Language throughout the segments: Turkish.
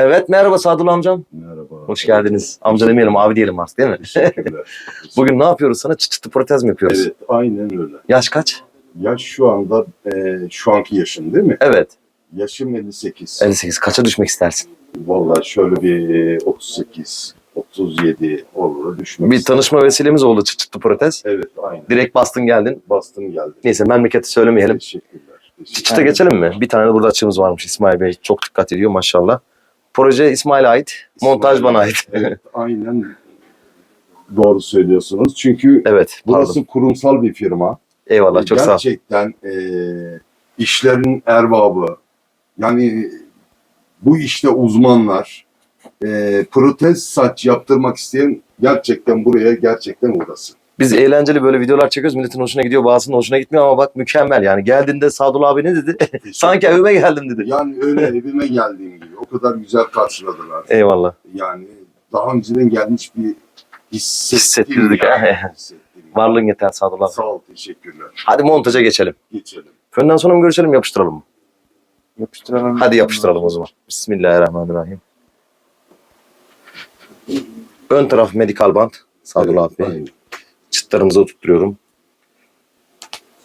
Evet merhaba Sadullah amcam. Merhaba. Hoş geldiniz. Amca demeyelim abi diyelim artık değil mi? Teşekkürler. Bugün ne yapıyoruz sana? Çıt çıtı protez mi yapıyoruz? Evet, aynen öyle. Yaş kaç? Yaş şu anda e, şu anki yaşın değil mi? Evet. Yaşım 58. 58. Kaça düşmek istersin? Vallahi şöyle bir e, 38, 37 olur düşmek Bir tanışma vesilemiz oldu çıt çıtı protez. Evet, aynen. Direkt bastın geldin. Bastım geldi. Neyse memleketi söylemeyelim. Teşekkürler. Çıt çıta geçelim mi? Bir tane de burada açığımız varmış İsmail Bey. Çok dikkat ediyor maşallah. Proje İsmail'e ait. Montaj bana ait. Evet, aynen doğru söylüyorsunuz. Çünkü Evet. burası Pardon. kurumsal bir firma. Eyvallah çok sağ ol. Gerçekten e, işlerin erbabı. Yani bu işte uzmanlar. E, protez saç yaptırmak isteyen gerçekten buraya gerçekten uğrasın. Biz eğlenceli böyle videolar çekiyoruz. Milletin hoşuna gidiyor. Bazısının hoşuna gitmiyor ama bak mükemmel yani. Geldiğinde Sadullah abi ne dedi? Sanki evime geldim dedi. Yani öyle evime geldiğim kadar güzel karşıladılar. Eyvallah. Yani daha önceden gelmiş bir. Hissettirdik. Yani. Varlığın yeter Sadullah. Sağ ol, teşekkürler. Hadi montaja geçelim. Geçelim. Fönden sonra mı görüşelim yapıştıralım mı? Yapıştıralım. Hadi yapıştıralım o zaman. Bismillahirrahmanirrahim. Ön taraf medikal bant. Sadullah Evet, abi. aynen. Çıtlarımızı oturtturuyorum.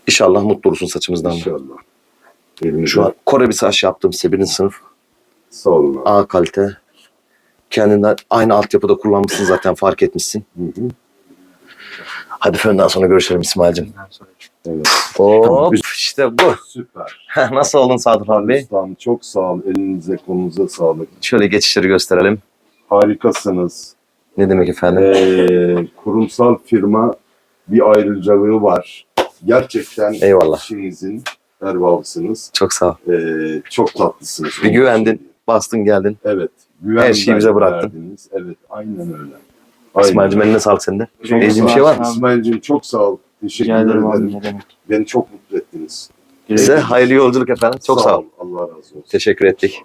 İnşallah mutlu olursun saçımızdan. da. İnşallah. Şu an Kore bir saç yaptım. size birinci sınıf. Sağ olun. abi. A kalite. Kendinden aynı altyapıda kullanmışsın zaten fark etmişsin. Hı hı. Hadi fönden sonra görüşelim İsmail'cim. Evet. Hop işte bu. Süper. Nasıl oldun Sadullah abi? Ustam çok sağ ol. Elinize kolunuza sağlık. Şöyle geçişleri gösterelim. Harikasınız. Ne demek efendim? Ee, kurumsal firma bir ayrıcalığı var. Gerçekten Eyvallah. işinizin erbabısınız. Çok sağ ol. Ee, çok tatlısınız. Bir güvendin. Bastın geldin. Evet. Güven Her şeyi bize bıraktın. verdiniz. Evet. Aynen öyle. Aynen. İsmail'cim eline sağlık sende. Çok Diyeceğim bir şey var mı? İsmail'cim çok sağ ol. Teşekkür Rica ederim abi ederim. ne demek. Beni çok mutlu ettiniz. Size hayırlı yolculuk efendim. Çok sağ ol. Allah razı olsun. Teşekkür ettik.